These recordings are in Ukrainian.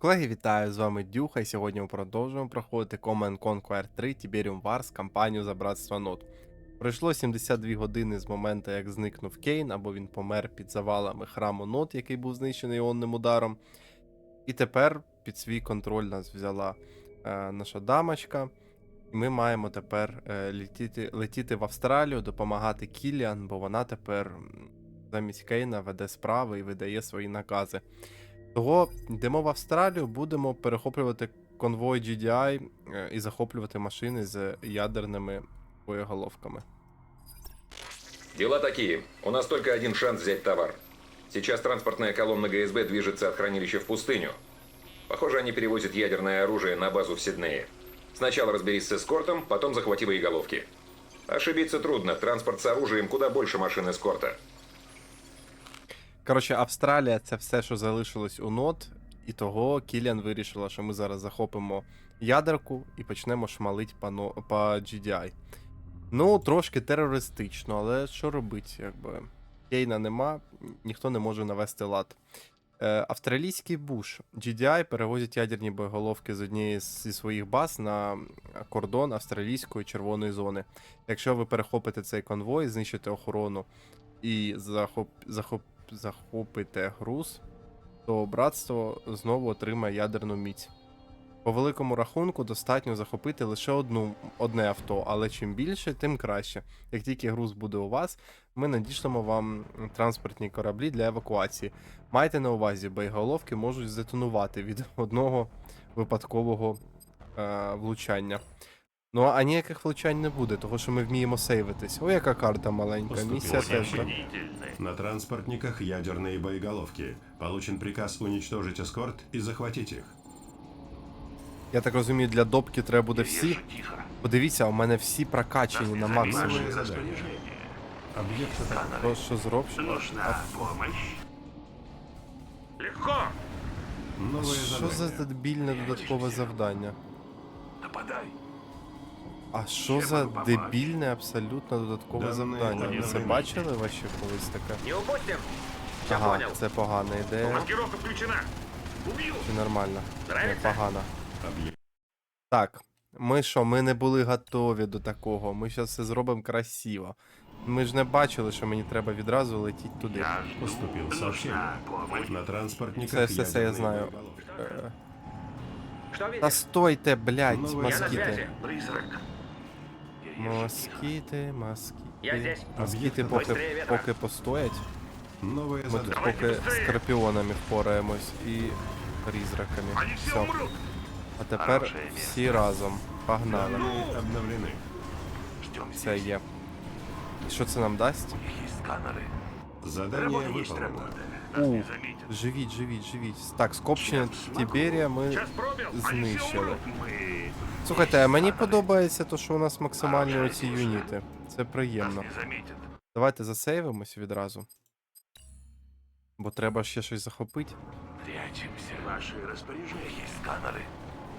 Колеги, вітаю! З вами Дюха, і сьогодні ми продовжуємо проходити Command Conquer 3 Tiberium Wars кампанію за братство нот. Пройшло 72 години з моменту, як зникнув Кейн, або він помер під завалами храму нот, який був знищений іонним ударом. І тепер під свій контроль нас взяла е, наша дамочка. І ми маємо тепер е, летіти, летіти в Австралію, допомагати Кіліан, бо вона тепер замість Кейна веде справи і видає свої накази. Того йдемо в Австралію, будемо перехоплювати конвой GDI е, і захоплювати машини з ядерними боєголовками. Дела такие. У нас только один шанс взять товар. Сейчас транспортная колонна ГСБ движется от хранилища в пустыню. Похоже, они перевозят ядерное оружие на базу в Сиднее. Сначала разберись с эскортом, потом захвати боеголовки. Ошибиться трудно. Транспорт с оружием куда больше машин эскорта. Коротше, Австралія це все, що залишилось у нот, і того Кіліан вирішила, що ми зараз захопимо ядерку і почнемо шмалить по, по GDI. Ну, трошки терористично, але що робить, якби. Кейна нема, ніхто не може навести лад. Е, австралійський буш. GDI перевозять ядерні боєголовки з однієї зі своїх баз на кордон австралійської червоної зони. Якщо ви перехопите цей конвой, знищите охорону і захоп, захоп, захопите груз, то братство знову отримає ядерну міць. По великому рахунку достатньо захопити лише одну, одне авто, але чим більше, тим краще. Як тільки груз буде у вас, ми надішлемо вам транспортні кораблі для евакуації. Майте на увазі, боєголовки можуть здетонувати від одного випадкового е, влучання. Ну а ніяких влучань не буде, тому що ми вміємо сейвитись. О, яка карта маленька. Поступило Місія теж. да? На транспортниках ядерные боеголовки. Получен приказ уничтожить эскорт и захватить их. Я так розумію, для допки треба буде всі. Подивіться, у мене всі прокачені на максимум. Новое задание. Объект атакован. То, що зробиш? Нужна помощь? Легко! Новое Що за задание. дебільне додаткове завдання? Нападай. А що за дебільне абсолютно додаткове Даний завдання? Ви це бачили ваші колись таке? Не упустим! Все Ага, понял. це погана ідея. Маскировка включена. Убью. Чи нормально? Нравиться? Непогано. Так, ми що, ми не були готові до такого. Ми зараз все зробимо красиво. Ми ж не бачили, що мені треба відразу летіти туди. Поступило сообщение. На транспортниках Це все, це я знаю. Е, Что видишь? Та стойте, блядь, Ну, москіти. Призрак. Я езжу тихо. Москіти, москіти. Я здесь. Москіти Об'єкт поки, быстрее ветра. поки постоять. Новое Ми тут задание. Давайте поки быстрее. скорпіонами впораємось і призраками. Они все Все. умрут. А тепер Хорошее место. всі разом. Погнали. Данные обновлены. Ждем Це здесь. є. І що це нам дасть? Есть сканеры. Задание Работа есть выполнено. работа. Нас У. не заметят. Живіть, живіть, живіть. Так, скопчення Сейчас смогу. Тіберія ми Сейчас пробил. Они все знищили. умрут. Мы... Слухайте, а мені Сканеры. подобається те, що у нас максимальні А, оці вже юніти. Це Нас приємно. не заметят. Давайте засейвимось відразу. Бо треба ще щось захопити. Прячемся. Ваши распоряжения есть сканеры.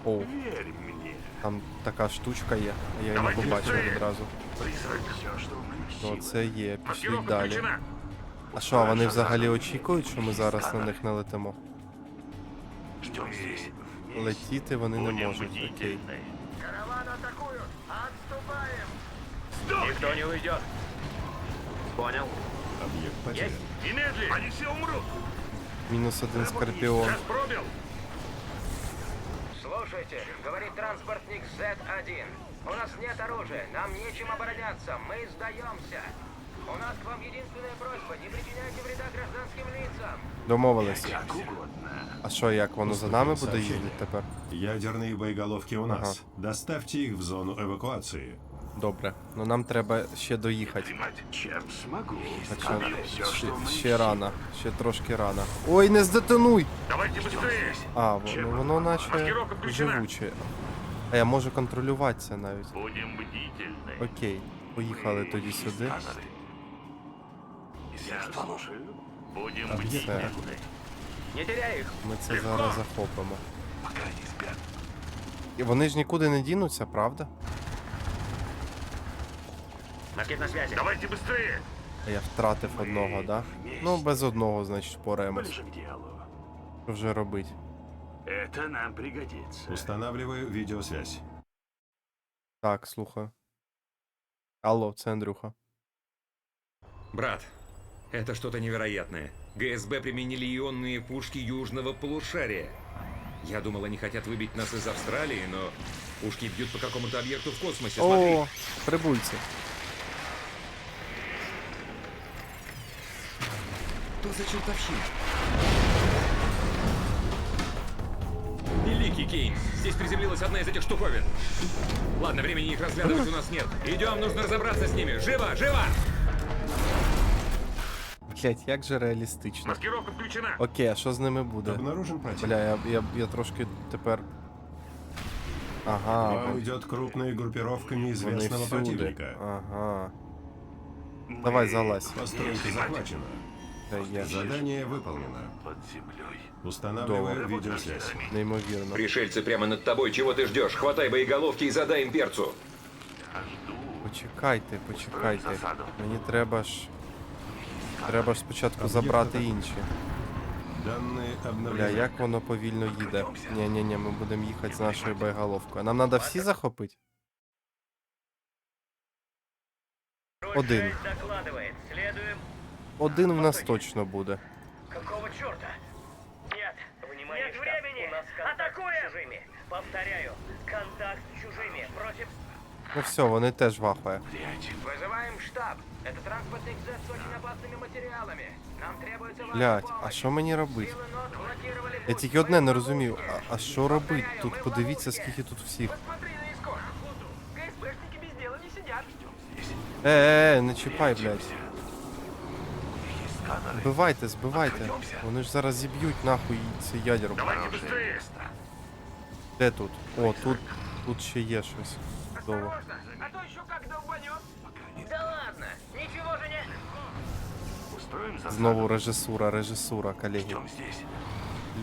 О, Верь мне. там така штучка є. а Я її не Давайте побачив быстрее. відразу. Призрак. Все, что в моих Ну, силах. це є, пішли Маскировка далі. включена. А що, вони взагалі очікують, що ми зараз на них не летимо? Ждем здесь. Летіти вони не Будем можуть. Окей. бдительны. Караван атакуют. Отступаем. Никто не уйдет. Понял. Объект потерян. Немедли. Они все умрут. Мінус один скорпіон. Сейчас пробил. Слушайте, говорит транспортник Z1. У нас нет оружия, нам нечем обороняться, мы сдаемся. У нас к вам единственная просьба, не причиняйте вреда гражданским лицам. Домовились. Как угодно. А що, як воно за нами буде Сообщення. їздити тепер? Ядерные боеголовки у нас. Доставьте их в зону эвакуации. Добре. Ну нам треба ще доїхати. Понимать, чем смогу. Так що Сканеры, все, ще, что в моих ще силах. рано, ще трошки рано. Ой, не здетонуй! Давайте быстрее. А, воно, воно наче Маскировка включена. живуче. А я можу контролювати це навіть. Будем бдительны. Окей, поїхали тоді сюди. Сканеры. Я слушаю. Будем Объект Все. бдительны. Не теряй их. Ми це зараз захопимо. Пока не спят. І вони ж нікуди не дінуться, правда? Москит на связи. Давайте быстрее. А я втратив одного, да? Ну, без одного, значить, впораємось. Ближе к делу. Що вже робить? Это нам пригодится. Устанавливаю видеосвязь. Так, слухаю. Алло, це Андрюха. Брат, это что-то невероятное. ГСБ применили ионные пушки южного полушария. Я думал, они хотят выбить нас из Австралии, но пушки бьют по какому-то объекту в космосе. Смотри. О, прибульці. Что за чертовщина? Великий Кейн, здесь приземлилась одна из этих штуковин. Ладно, времени их разглядывать у нас нет. Идем, нужно разобраться с ними. Живо, живо! Блять, як же реалістично. Маскировка включена. Окей, а що з ними буде? Обнаружен противник. Бля, я, я, я трошки тепер. Ага, Вам бо идет крупная группировка вони неизвестного всюди. противника. Ага. Мы Давай, залазь. Постройка захвачена. Та є. Задание выполнено. Под землей. Устанавливаю Добре. видеосвязь. Неймовірно. Пришельцы прямо над тобой, чего ты ждешь? Хватай боеголовки и задай им перцу. Я жду. Почекайте, почекайте. Засаду. Мені треба ж. Треба ж спочатку забрати інші. Данные Бля, обновлены. як воно повільно їде. Ні, ні, ні, ми будемо їхати з нашою боєголовкою. Нам треба всі захопити? Один. Докладывает. Следуем. Один в нас точно буде. Какого черта? Нет. Внимание, Нет времени. У нас Атакуем. с чужими. Повторяю. Контакт с чужими. Против... Ну все, вони теж вахує. Вызываем штаб. Это транспортник Z с очень опасными материалами. Нам требуется ваша Блять, а помощь. що мені робити? Силы НОТ блокировали Я путь. тільки одне не Мы розумію, в а, а що робити? Тут подивіться, скільки тут всіх. Посмотри на исход. ГСПшники без дела не сидят. Е, е, е, не чіпай, блядь. Сканеры. Збивайте, збивайте. Вони ж зараз зіб'ють нахуй цю ядерку. Давайте быстрее. Де тут? О, тут, тут ще є щось. Чудово. А то еще как долбанет. Да ладно, ничего же не... Устроим засаду. Знову режисура, режисура, колеги. Ждем здесь.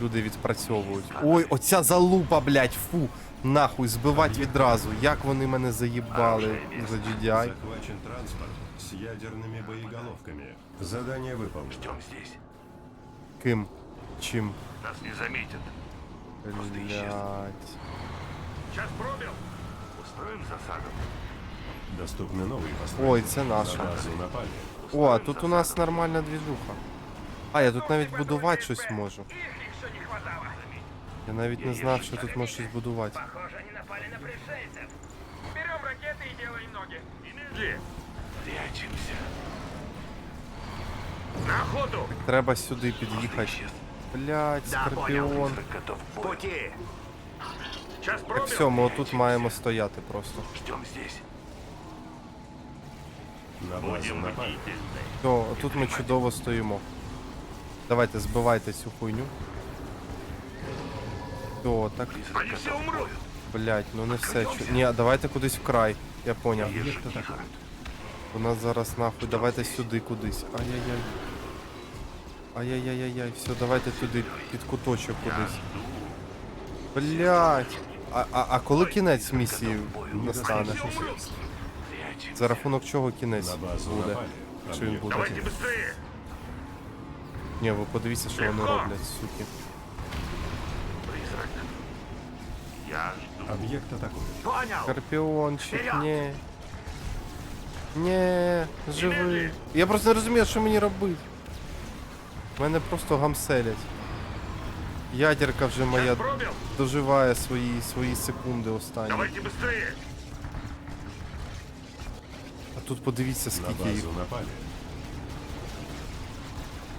Люди відпрацьовують. Ой, оця залупа, блядь, фу. Нахуй, збивать відразу. Як вони мене заїбали за GDI. Захвачен транспорт с ядерными боеголовками. Задание выполнено. Ждем здесь. Ким? Чим? Нас не заметят. Блядь. Сейчас пробил. Устроим засаду. Доступны новые постройки. Ой, це На наша. базу напали. О, а тут у нас нормальна двіжуха. А, я тут навіть будувати щось можу. Их еще не хватало. Я навіть не знав, що тут можна щось будувати. Похоже, они напали на пришельцев. Берем ракеты и делаем ноги. Где? Прячемся. На охоту. Треба сюди під'їхати. Блядь, скорпіон. Готов. В пути. Сейчас Так все, ми отут маємо стояти просто. Ждем здесь. На базу. Все, тут ми чудово стоїмо. Давайте, збивайте цю хуйню. Все, так, Они все умрут. блядь, ну не все. Чу... Ні, давайте кудись в край. Я поняв. У нас зараз нахуй, давайте сюди кудись. Ай-яй-яй. Ай-яй-яй-яй, все, давайте туди, під куточок кудись. Блять. А, а, а коли кінець місії настане? Недостаточно средств. За рахунок чого кінець На базу буде? напали. Чи він Объект буде? Давайте быстрее. Ні, ви подивіться, що вони роблять, суки. Призрак. Я жду. Объект атакуют. Понял. Скорпіончик, Вперед! ні. Ні, живий. Я просто не розумію, що мені робити. Мене просто гамселять. Ядерка вже моя Сейчас пробил. доживає свої, свої секунди останні. Давайте быстрее. А тут подивіться, На скільки їх. базу напали.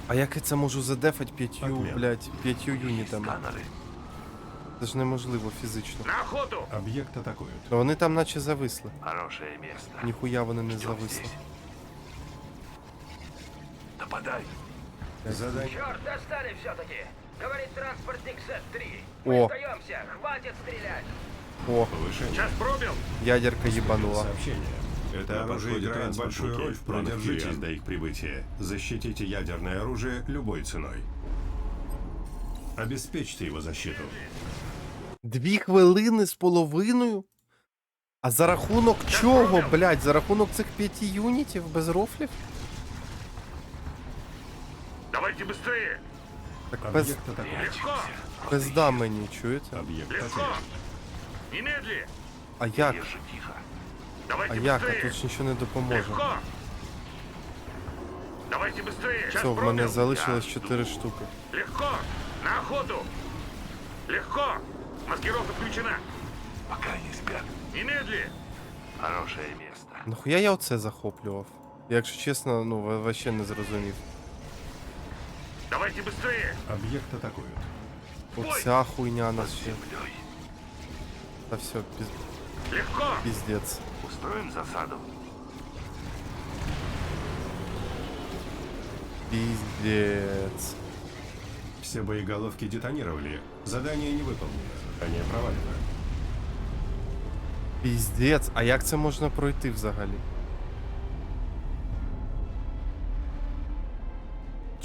А як я це можу задефать п'ятью, Отмена. блядь, п'ятью юнітами? Сканеры. Це ж неможливо фізично. На охоту. Объект атакуют. Ну вони там наче зависли. Хорошее место. Ніхуя вони не Ждем зависли. здесь. Нападай. Задание. Черт, достали все-таки. Говорит транспортник Z3. О. Мы сдаемся. Хватит стрелять. О, Повышение. Сейчас пробил. ядерка їбанула. Сообщение. Это оружие подходе играет большую транспортники. роль в План Продержитесь Кириан. до их прибытия. Защитите ядерное оружие любой ценой. Обеспечьте его защиту. Дві хвилини з половиною? А за рахунок чого, блядь? За рахунок цих п'яти юнітів без рофлів? Давайте быстрее. Так без. Объект атакуют. Легко. Пизда мені, чуєте? Объект Легко! потерян. Немедли! А як? Тише, тихо. А Давайте як? А быстрее! тут ж нічого не допоможе. Легко! Давайте быстрее! Сейчас Все, в мене пробил. залишилось Я 4 жду. штуки. Легко! На охоту! Легко! Маскировка включена! Пока не спят. Немедли! Хорошее место. Нахуя я оце захоплював? Я, Якщо чесно, ну ва- вообще не зрозумів. Давайте быстрее! Объект атакуют. Оця хуйня нас ще. Землей. Та все, піз... Легко! піздець. Устроим засаду. Піздець. Все боеголовки детонировали. Задание не выполнено. Задание провалено. Піздець. А як це можна пройти взагалі?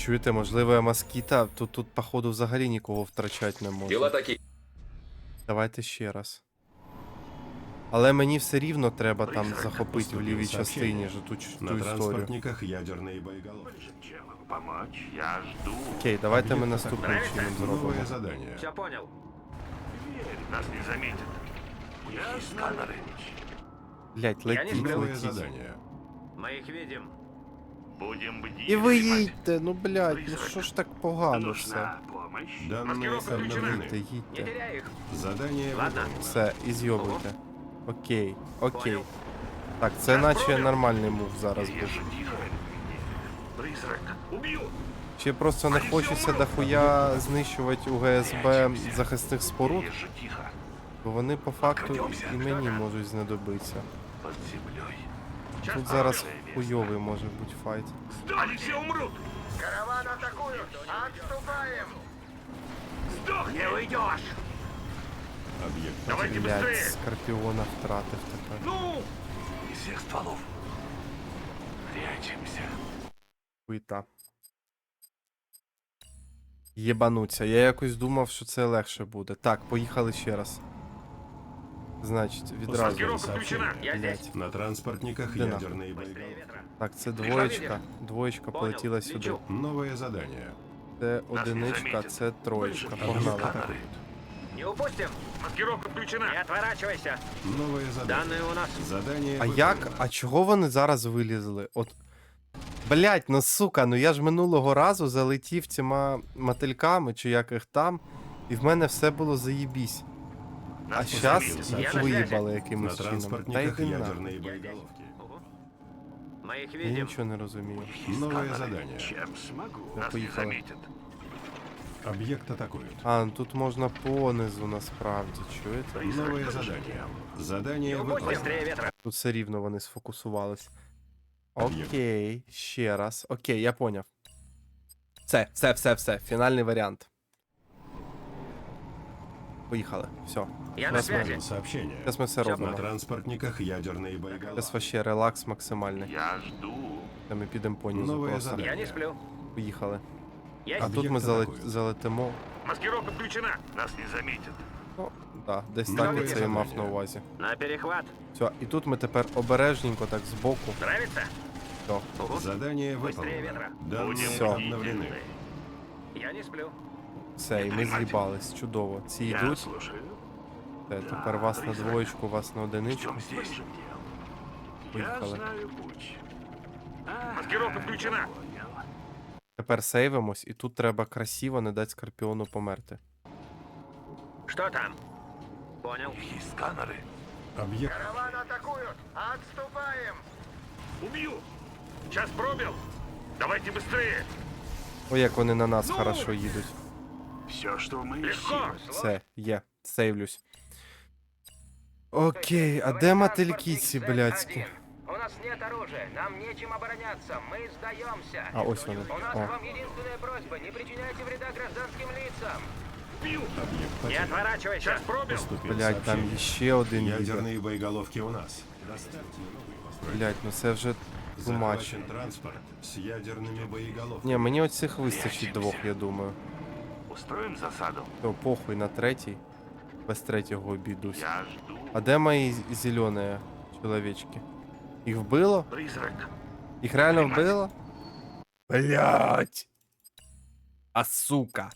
Чуєте, можливо, я москіта, тут, тут, походу, взагалі нікого втрачати не можу. Дела такие. Давайте ще раз. Але мені все рівно треба там Призрак захопити в лівій поступило частині сообщение. ж ту, ч- На ту історію. транспортниках ядерные боеголовки. Чем могу помочь? Я жду. Окей, давайте ми Об'єкт наступним атакують. чином зробимо. Новое задание. Все понял. Верь, нас не заметят. Я сканеры. Блять, Я не летіть, сплю. Новое летіть. задание. Мы их видим. Будем бдительны. І ви їдьте, ну блять, ну що ж так погано все. Нужна помощь. Данные Маскировка включена. обновлены. Їдьте, Не їдьте. теряй их. Задание Ладно. выполнено. Все, і зйобуйте. Окей, окей. Понял. Так, це наче нормальний мув зараз був. Тише, тихо. Призрак! Убью! Ще просто не хочеться дохуя знищувати у ГСБ захисних споруд, Тише, тихо. бо вони по факту і мені можуть знадобитися. Под землей. Тут зараз хуйовий може бути файт. Они все умрут! Караван атакуют! Отступаем! Сдохни! Не уйдешь! Объект Давайте Блять, быстрее! скорпіона втратив тепер. Ну! Из всех стволов. Прячемся. Хуйта. Єбануться. Я якось думав, що це легше буде. Так, поїхали ще раз. Значить, відразу. Маскировка включена! Я здесь. Блять. На транспортниках Да ядерные Быстрее боеголовки. ветра. Так, це Пришла двоєчка. ветер. Двоєчка Понял, полетіла сюди. лечу. Новое задание. Це Нас не одиничка, замітять. це троєчка. Объект Погнали. сканеры. Не упустим. Маскировка Не включена! отворачивайся. Новое задание. Данные у нас. Задание А выполнено. як? А чого вони зараз вилізли? От. Блять, ну сука, ну я ж минулого разу залетів цими мотильками, чи як їх там, і в мене все було заєбісь. А Нас не зараз заметят. їх Я на виїбали На якимось чином. Та транспортниках йди нахуй. ядерные боеголовки. Ого. Мы их Я видим. нічого не розумію. Новое Сканеры. задание. Чем смогу? Да Нас не поехали. заметят. Объект атакуют. А, ну тут можна понизу насправді, чуєте? Новое задание. Задание Не упустим. выполнено. Быстрее ветра. Тут все рівно вони сфокусувались. Окей, ще раз. Окей, я поняв. Все, все, все, все. Фінальний варіант. Поїхали. Все. Я на Сейчас мы- связи. Сообщение. Зараз ми все На робимо. транспортниках ядерные Зараз боеголовки. вообще релакс максимальний. Я жду. Та ми підемо по низу Нове просто. задання. Я не сплю. Поїхали. Есть. А тут ми Об'єкт зале- атакують. залетимо. Маскировка включена! Нас не заметят. Ну, да, десь Нове так я це і мав задання. на увазі. На перехват. Все, і тут ми тепер обережненько так збоку. Нравится? Все. Ого. Задание Быстрее выполнено. ветра. Данные Всё. обновлены. Я не сплю. Все, і ми з'їбались. Чудово. Ці Я йдуть. слушаю. Те, тепер вас на двоєчку, вас на одиничку. Ждем здесь. Я Поїхали. знаю путь. А, Маскировка включена! понял. Тепер сейвимось, і тут треба красиво не дати скорпіону померти. Что там? Понял. У них есть сканеры. Объект Караван атакуют! Отступаем! Убью! Сейчас пробил! Давайте быстрее! Ой, як вони на нас хорошо їдуть. Все, что в моих Легко! силах. Все, є, сейвлюсь. Окей, а де мотильки ці блядські? У нас нет оружия, нам нечем обороняться, мы сдаемся. А ось вони. У нас О, к вам единственная просьба, не причиняйте вреда гражданским лицам. Убью! Объект Не потерян. отворачивайся. Сейчас пробил! Поступило блядь, там сообщение. ще один їде. Ядерные боеголовки у нас. Доставьте новые постройки. Блядь, ну це вже тумач. Захвачен транспорт с ядерными боеголовками. Ні, мені оцих вистачить двох, я думаю. Устроим засаду. То похуй на третій. Без третього обійдусь. Я жду. А де мої зелені чоловічки? Їх вбило? Призрак. Їх реально вбило? Блять. А сука.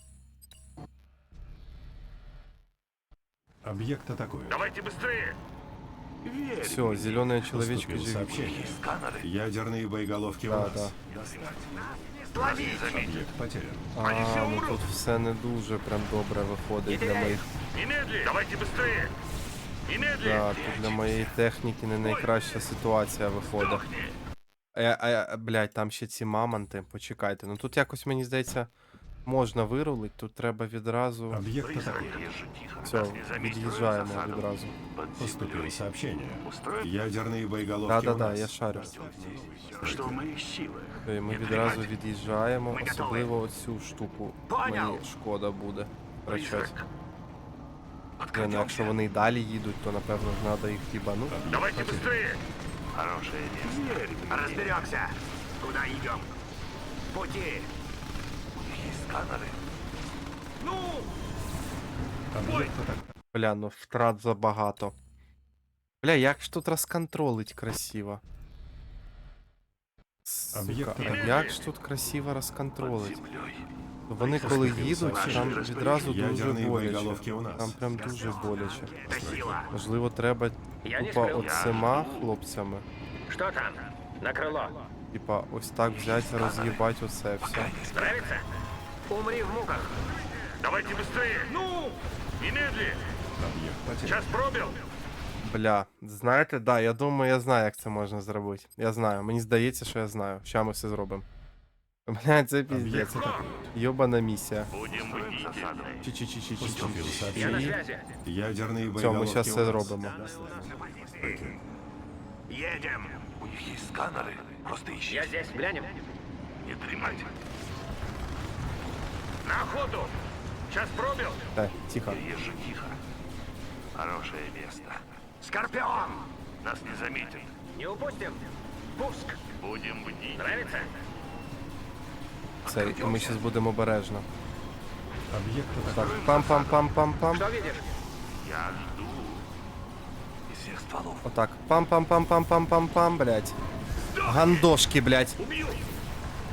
Объект атакуют. Давайте быстрее! Верь Все, мне. зеленые человечки Поступило живут. сообщение. Сканеры. Ядерные боеголовки у Да, нас. да. Нас не заметят. Объект потерян. А, ну тут все не дуже прям добре виходить для моїх. Немедли! Давайте быстрее! Немедли! Да, тут для моєї техніки не найкраща ситуація виходить. А, я- а, я- блядь, там ще ці мамонти, почекайте. Ну тут якось мені здається можна вирулить, тут треба відразу. Объект атакуют. Езжи тихо. Все, Нас не заметят. від'їжджаємо Засаду. відразу. Под Поступило землей. сообщение. Устроим, Ядерные боеголовки Да, да, у да, нас. я шарю. что в моих силах. Все, і ми Не відразу дремать. від'їжджаємо, Ми готові. особливо оцю штуку. Поняв. Мені шкода буде. втрачати. Призрак. Не, ну, якщо вони й далі їдуть, то напевно ж треба їх їбанути. Давайте быстрее! Хорошее место. Верь мне. Разберемся. Куда идем? Пути. У них есть сканеры. Объект атакуют. Бля, ну втрат забагато. Бля, як ж тут розконтролить красиво? Сука, Об'єкт а як ж тут красиво Под розконтролить? землей. Вони коли Поступило їдуть, там сообщение. відразу дуже Ядерные боляче. боеголовки у нас. Там прям дуже боляче. Это сила. Можливо, треба Я не тупо сплю. оцима хлопцями. Что там? На крыло. Типа, ось так взяти, роз'їбать оце все. Нравится? Умри в муках. Давайте быстрее! Ну! Немедли! Объект потерян. Сейчас пробил! Бля, знаєте, да, я думаю, я знаю, як це можна зробити. Я знаю, мені здається, що я знаю. Ща ми все зробимо. Бля, це піздець. Объект атакуют. Йобана місія. Будем Засаду. Чи-чи-чи-чи-чи. Поступило Я на сообщение. связи. Ядерные Все, ми боеголовки зараз у все нас. зробимо. Едем. У них есть сканеры. Просто ищи. Я здесь. Глянем. Не дремать. На охоту! Сейчас пробил! Так, тихо. Езжи тихо. Хорошее место. Скорпион. Нас не заметят. Не упустим. Пуск. Будем бдить. Нравится? Все, і ми зараз будемо обережно. Объект Так, пам-пам-пам-пам-пам. Что видишь? Я жду. Из всех стволов. Отак. Пам-пам-пам-пам-пам-пам-пам, блядь. Гандошки, блядь.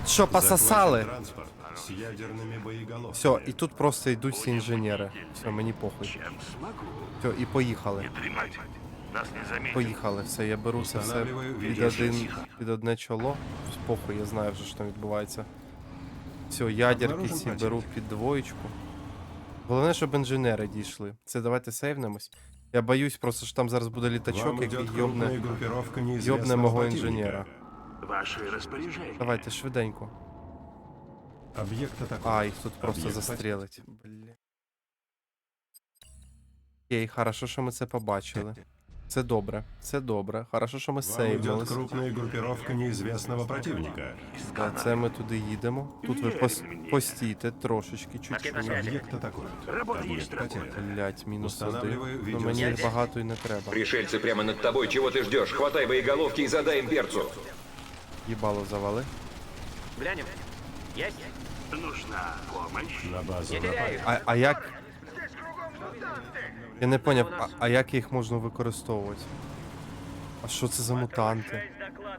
Що, пососали? Захвачен транспорт с ядерными боеголовками. Все, і тут просто йдуть всі інженери. Все, мені похуй. Чем смогу. Все, і поїхали. Не дремать. Нас не заметят. Поїхали, все, я беру це все Встановлюю під, відео. один, під одне чоло. Похуй, я знаю вже, що там відбувається. Все, ядерки Обнаружен ці противник. беру під двоєчку. Головне, щоб інженери дійшли. Це давайте сейвнемось. Я боюсь просто, що там зараз буде літачок, Вам який идет крупная йобне. группировка неизвестного противника. распоряжение. Давайте швиденько. Объект атакуют. А, їх тут просто Об'єкт застрелить. Бля. Окей, хорошо, що ми це побачили. Це добре, це добре. Хорошо, що ми Вам идет сейвнулись. крупная группировка неизвестного противника. Да, це ми туди їдемо. Тут ви пос... постійте трошечки, чуть-чуть. Объект атакуют. Работа Объект есть работа. потерян. Блять, мінус один. Устанавливаю Ну мені відеозапис. багато і не треба. Пришельцы прямо над тобой, чего ты ждешь? Хватай боеголовки и задай им перцу. Їбало завали. Глянем. Есть? Нужна помощь. На базу Не напали. теряй их. А, а як. Я не поняв, а, а як їх можна використовувати? А що це за мутанти?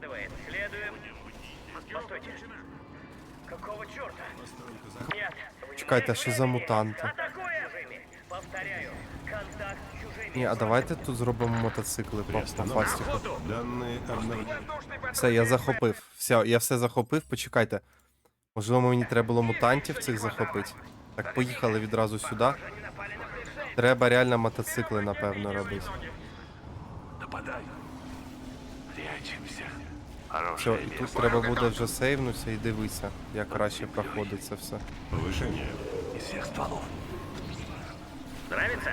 докладывает. Следуем. Постойте. Какого черта? Нет. Чекайте, а що за мутанти? Атакуем! Повторяю. Контакт с чужими. Ні, а давайте тут зробимо мотоцикли по, по фастіку. Данные обнаружены. Все, я захопив. Все, я все захопив, почекайте. Можливо, мені треба було мутантів цих захопити. Так, поїхали відразу сюди. Треба реально мотоцикли, напевно, робити. Нападай. Прячемся. Все, Хорошее і тут место. треба буде вже сейвнутися і дивитися, як краще проходить це все. Повышение. Из всех стволов. Нравится?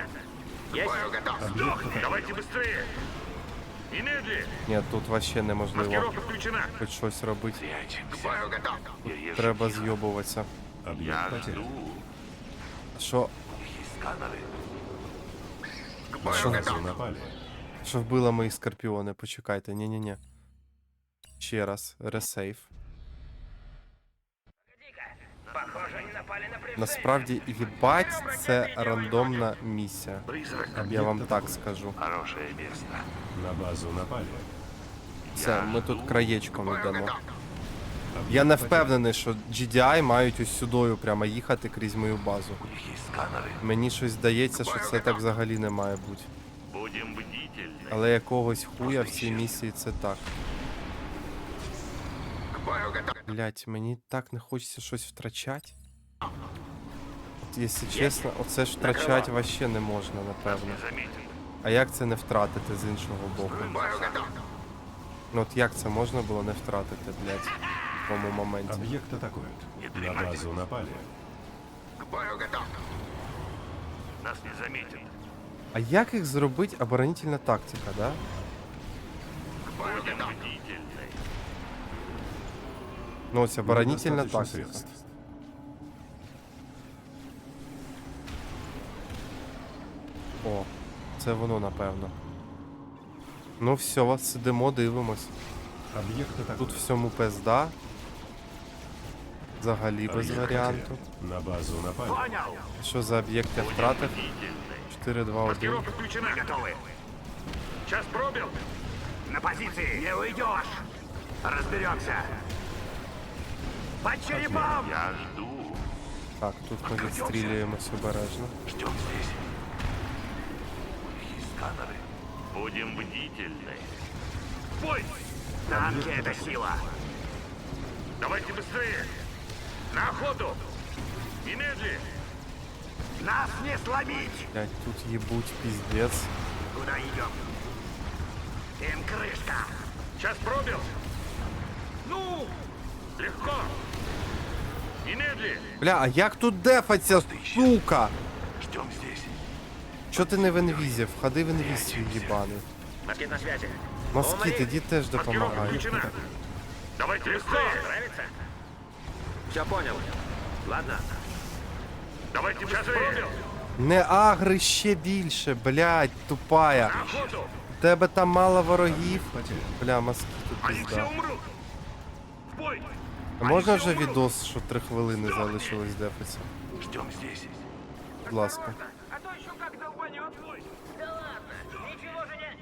Есть? Сдохни! Давайте быстрее! Немедли! Ні, тут вообще неможливо Маскировка включена! хоч щось робити. Прячемся. Я езжу Треба тихо. зйобуватися. Объект потерян. Що, У них есть сканеры. На базу напали. що вбило мої скорпіони? Почекайте. Ще раз, ресейф. Похоже, они напали на пришельцев. Насправді, їбать, це рандомна місія. Я вам так скажу. На базу напали. Все, ми тут краєчком йдемо. Я не впевнений, що GDI мають ось сюдою прямо їхати крізь мою базу. Мені щось здається, що це так взагалі не має бути. Але якогось хуя в цій місії це так. Блять, мені так не хочеться щось втрачати. От, якщо чесно, оце ж втрачати вообще не можна, напевно. А як це не втратити з іншого боку? Ну от як це можна було не втратити, блять, в тому моменті? Объект атакуют. На базу напали. Нас не заметят. А як їх зробити оборонительна тактика, да? Будем бдительны. Ну ось оборонительна Недостаточно тактика. средств. О, це воно напевно. Ну все, сидимо, дивимось. Объект атакуют. Тут всьому пизда. Взагалі без Объект варіанту. потерян. На базу напали. Понял. Що за об'єкт я втратив? Бдительны. 4, 2, 1. Маскировка включена. Готовы. Час пробил. На позиции. Не уйдешь. Разберемся. Под черепом. Я жду. Так, тут ми відстрілюємось обережно. Ждем здесь. У них есть сканеры. Будем бдительны. Бой! Танки — это сила. Давайте быстрее. На охоту. Немедли. Нас не сломить. Блять, тут їбуть піздець. Куда идем? Им крышка. Час пробил. Ну, легко. Немедли. Бля, а як тут дефаться, сука? Ждем здесь. Чо ти не в інвізі? Входи в інвіз свій їбаний. Москит на связи. Москіт, іди теж допомагай. Давайте быстрее. Нравится? Все понял. Ладно. Давайте быстрее. Не агри ще більше, блять, тупая. На охоту. У тебе там мало ворогів. Бля, тут Они все пизда. умрут. В бой. А можна вже відос, що 3 хвилини залишилось дефиться? Ждем здесь. Будь ласка. А то еще как долбанет. Да ладно, ничего же не...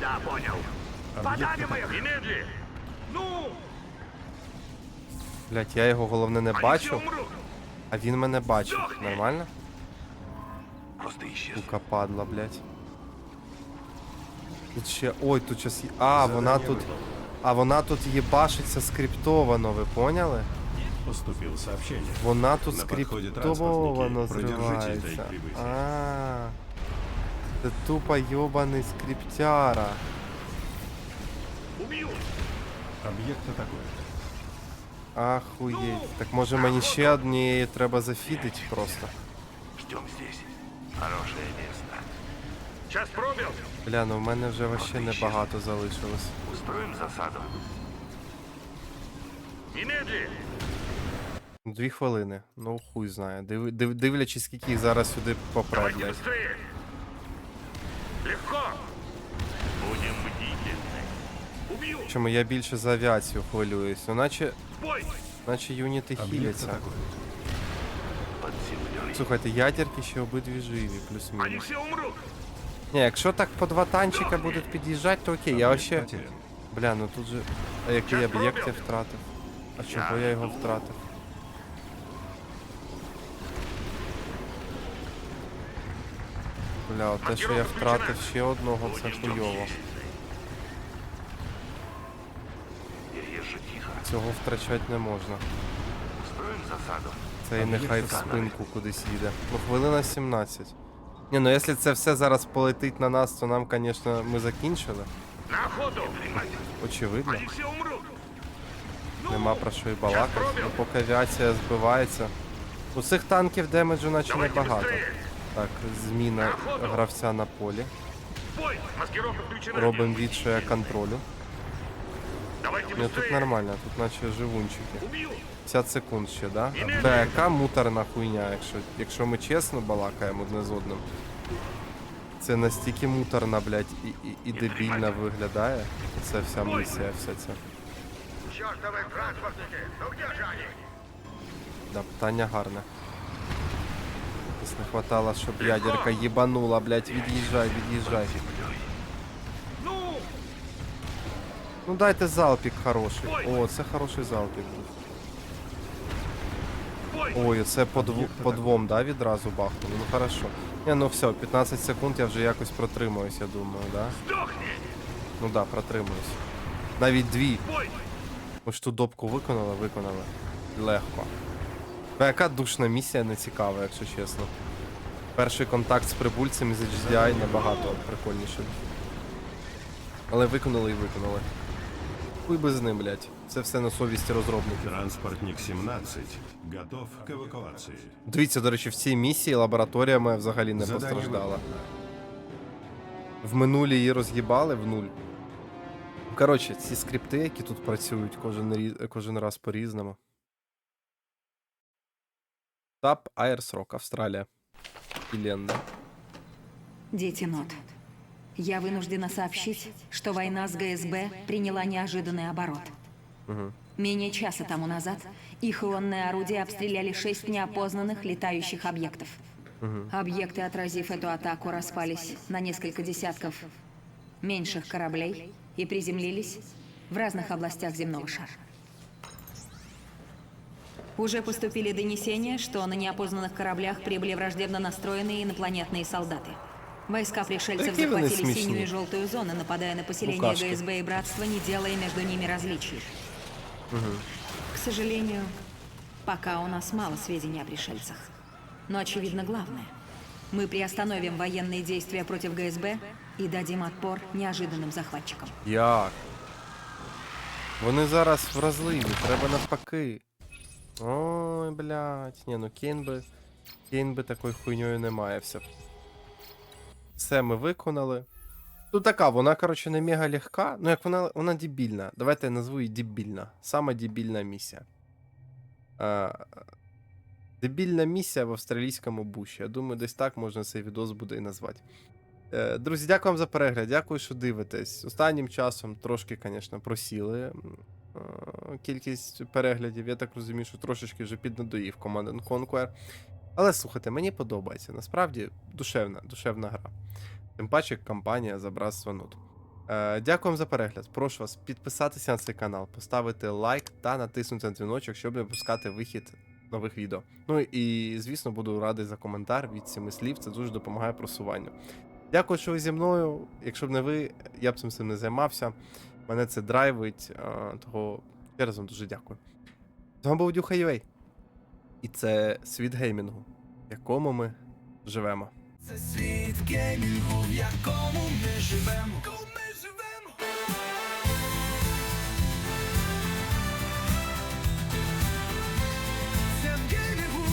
Да, понял. Подавим их. Немедли. Ну, Блять, я його головне не бачу, а він мене бачить. Нормально? Просто исчез. Сука падла, блять. Тут ще. Ой, тут щас. є- А, вона тут. А вона тут їбашиться скриптовано, ви поняли? Поступило сообщение. Вона тут На скриптовано транспортники. Продержите зривається. А. Це тупо йобаний скриптяра. Убью. Объект атакуют. Ахуєть. Так може мені ще однієї треба зафідить просто. Ждем здесь. Хорошее место. Час пробил. Бля, ну в мене вже вообще небагато залишилось. Устроим засаду. Немедли. Дві хвилини. Ну хуй знає. Див, див, дивлячись, скільки їх зараз сюди Давайте быстрее. Легко. Чому я більше за авіацію хвилююсь? Ну наче, наче юніти хіляться. Слухайте, ядерки ще обидві живі, плюс-мінус. Ні, якщо так по два танчика будуть під'їжджати, то окей, я вообще. Бля, ну тут же. А який об'єкт я втратив? А чого я його втратив? Бля, от те, що я втратив ще одного, це хуйово. Цього втрачати не можна. Це і нехай в спинку кудись їде. Ну, хвилина 17. Ні, ну якщо це все зараз полетить на нас, то нам, звісно, ми закінчили. На охоту. Очевидно. Умрут. Нема про що і балакати. Ну, поки авіація збивається. У цих танків демеджу наче небагато. Так, зміна гравця на полі. Робимо від, що я контролю. Ні, тут нормально, тут наче живунчики. 50 секунд ще, да? Яка муторна хуйня, якщо, якщо ми чесно балакаємо одне з одним. Це настільки муторно, блядь, і, і, і дебільно виглядає. Це вся місія. Чертовы транспортники. Ну? Да, питання гарне. Не хватало, щоб ядерка їбанула, блядь, від'їжджай, від'їжджай. Ну, дайте залпік хороший. О, це хороший залпік був. Ой, це по, дву, по двом, да, відразу бахнули. Ну хорошо. Не, ну все, 15 секунд я вже якось протримуюсь, я думаю, да? Ну да, протримуюсь. Навіть дві. Ми ж ту допку виконали, виконали. Легко. Бля, яка душна місія не цікава, якщо чесно. Перший контакт з прибульцями з HDI набагато прикольніше. Але виконали і виконали. Хуй би з ним, блядь. Це все на совісті розробників. Транспортник 17 готов к эвакуации. Дивіться, до речі, в цій місії лабораторія моя взагалі не Задання постраждала. В минулі її роз'їбали в нуль. Коротше, ці скрипти, які тут працюють кожен, кожен раз по-різному. ТАП Айрсрок, Австралія. Кілленда. Дети Нот. Я вынуждена сообщить, что война с ГСБ приняла неожиданный оборот. Менее часа тому назад их ионные орудия обстреляли шесть неопознанных летающих объектов. Объекты, отразив эту атаку, распались на несколько десятков меньших кораблей и приземлились в разных областях земного шара. Уже поступили донесения, что на неопознанных кораблях прибыли враждебно настроенные инопланетные солдаты. Войска пришельцев Какие захватили синюю и желтую зоны, нападая на поселение Букашки. ГСБ и Братства, не делая между ними различий. К сожалению, пока у нас мало сведений о пришельцах. Но очевидно главное. Мы приостановим военные действия против ГСБ и дадим отпор неожиданным захватчикам. Як? Вони зараз вразливі, треба навпаки. Ой, блядь. Ні, ну Кейн би. Кейн би такою хуйньою не маявся. Все ми виконали. Ну така, вона, коротше, не мега легка. Ну як вона, вона дебільна. Давайте я назву її дебільна. Сама дебільна місія. А, дебільна місія в австралійському буші. Я думаю, десь так можна цей відос буде і назвати. Е, Друзі, дякую вам за перегляд. Дякую, що дивитесь. Останнім часом трошки, звісно, просіли кількість переглядів. Я так розумію, що трошечки вже піднадоїв Command Conquer. Але слухайте, мені подобається. Насправді душевна, душевна гра. Тим паче компанія за братство нот. Е, дякую за перегляд. Прошу вас підписатися на цей канал, поставити лайк та натиснути на дзвіночок, щоб не пропускати вихід нових відео. Ну і, звісно, буду радий за коментар від семи слів. Це дуже допомагає просуванню. Дякую, що ви зі мною. Якщо б не ви, я б цим всім не займався. Мене це драйвить. а, Того ще раз вам дуже дякую. З вами був Дюха UA. І це світ геймінгу, в якому ми живемо. Це світ геймінгу, в якому ми живемо. Це в геймінгу,